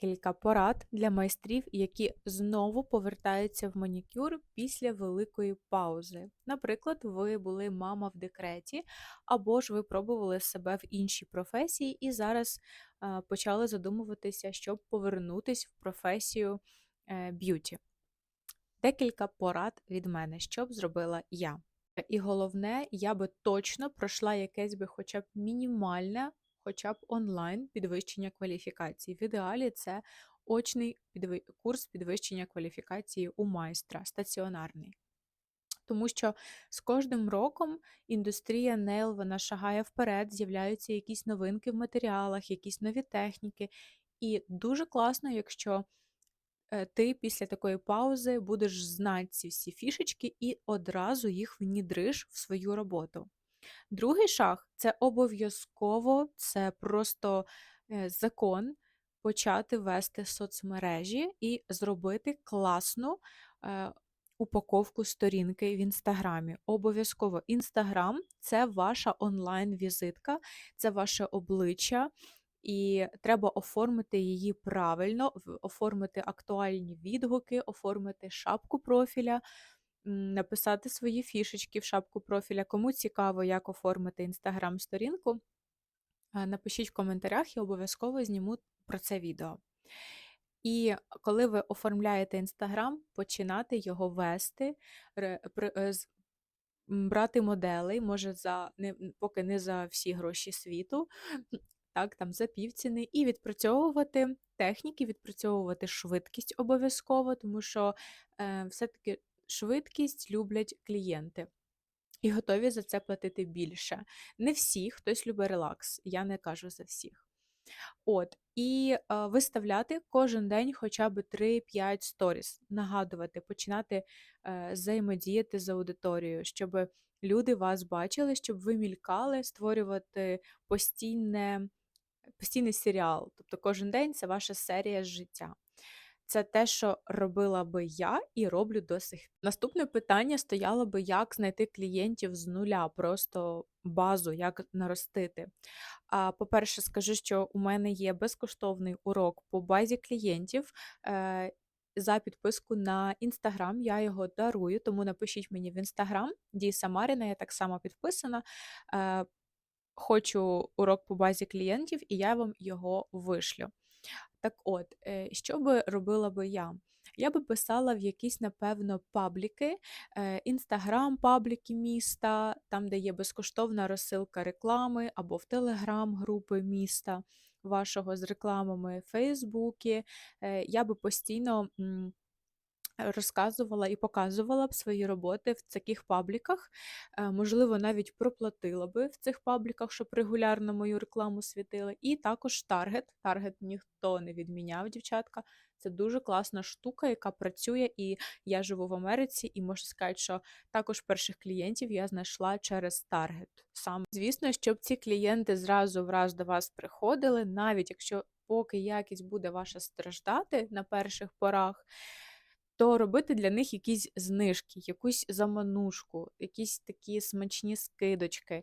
Кілька порад для майстрів, які знову повертаються в манікюр після великої паузи. Наприклад, ви були мама в декреті, або ж ви пробували себе в іншій професії і зараз е, почали задумуватися, щоб повернутись в професію е, б'юті. Декілька порад від мене, що б зробила я. І головне, я би точно пройшла якесь би хоча б мінімальне, хоча б онлайн підвищення кваліфікації. В ідеалі це очний курс підвищення кваліфікації у майстра, стаціонарний. Тому що з кожним роком індустрія нейл вона шагає вперед, з'являються якісь новинки в матеріалах, якісь нові техніки. І дуже класно, якщо е, ти після такої паузи будеш знати ці всі фішечки і одразу їх внідриш в свою роботу. Другий шаг це обов'язково, це просто е, закон почати вести соцмережі і зробити класну е, упаковку сторінки в інстаграмі. Обов'язково інстаграм це ваша онлайн-візитка, це ваше обличчя. І треба оформити її правильно, оформити актуальні відгуки, оформити шапку профіля, написати свої фішечки в шапку профіля. Кому цікаво, як оформити інстаграм-сторінку, напишіть в коментарях, я обов'язково зніму про це відео. І коли ви оформляєте інстаграм, починати його вести, е, брати моделей, може за не поки не за всі гроші світу, так, там за півціни, і відпрацьовувати техніки, відпрацьовувати швидкість обов'язково, тому що е, все-таки швидкість люблять клієнти. І готові за це платити більше. Не всі, хтось любить релакс, я не кажу за всіх. От, і е, виставляти кожен день хоча б 3-5 сторіс, нагадувати, починати е, взаємодіяти з аудиторією, щоб люди вас бачили, щоб ви мількали, створювати постійне, постійний серіал. Тобто кожен день це ваша серія життя. Це те, що робила би я і роблю до сих. Наступне питання стояло би, як знайти клієнтів з нуля, просто базу, як наростити. А, По-перше, скажу, що у мене є безкоштовний урок по базі клієнтів. е, За підписку на інстаграм я його дарую, тому напишіть мені в інстаграм Дій Самаріна, я так само підписана. Е, Хочу урок по базі клієнтів, і я вам його вишлю. Так от, е, що би робила би я? Я би писала в якісь, напевно, пабліки, інстаграм-пабліки міста, там, де є безкоштовна розсилка реклами, або в телеграм-групи міста вашого з рекламами, Фейсбуки. Е, Я би постійно. Розказувала і показувала б свої роботи в таких пабліках, е, можливо, навіть проплатила би в цих пабліках, щоб регулярно мою рекламу світили. І також таргет. Таргет ніхто не відміняв, дівчатка. Це дуже класна штука, яка працює, і я живу в Америці, і можу сказати, що також перших клієнтів я знайшла через таргет. Саме звісно, щоб ці клієнти зразу в раз до вас приходили, навіть якщо поки якість буде ваша страждати на перших порах то робити для них якісь знижки, якусь заманушку, якісь такі смачні скидочки.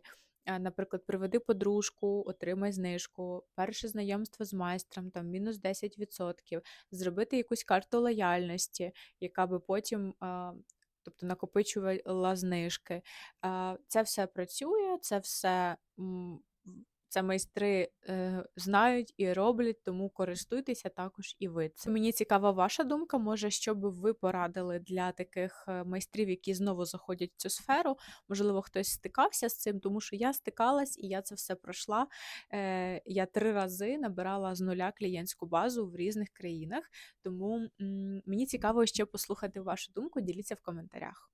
Наприклад, приведи подружку, отримай знижку, перше знайомство з майстром, там мінус 10%, зробити якусь карту лояльності, яка би потім, тобто накопичувала знижки. Це все працює, це все це майстри е, знають і роблять, тому користуйтеся також і ви. Це мені цікава ваша думка. Може, що би ви порадили для таких е, майстрів, які знову заходять в цю сферу. Можливо, хтось стикався з цим, тому що я стикалась і я це все пройшла. Е, Я три рази набирала з нуля клієнтську базу в різних країнах. Тому м, мені цікаво ще послухати вашу думку. Діліться в коментарях.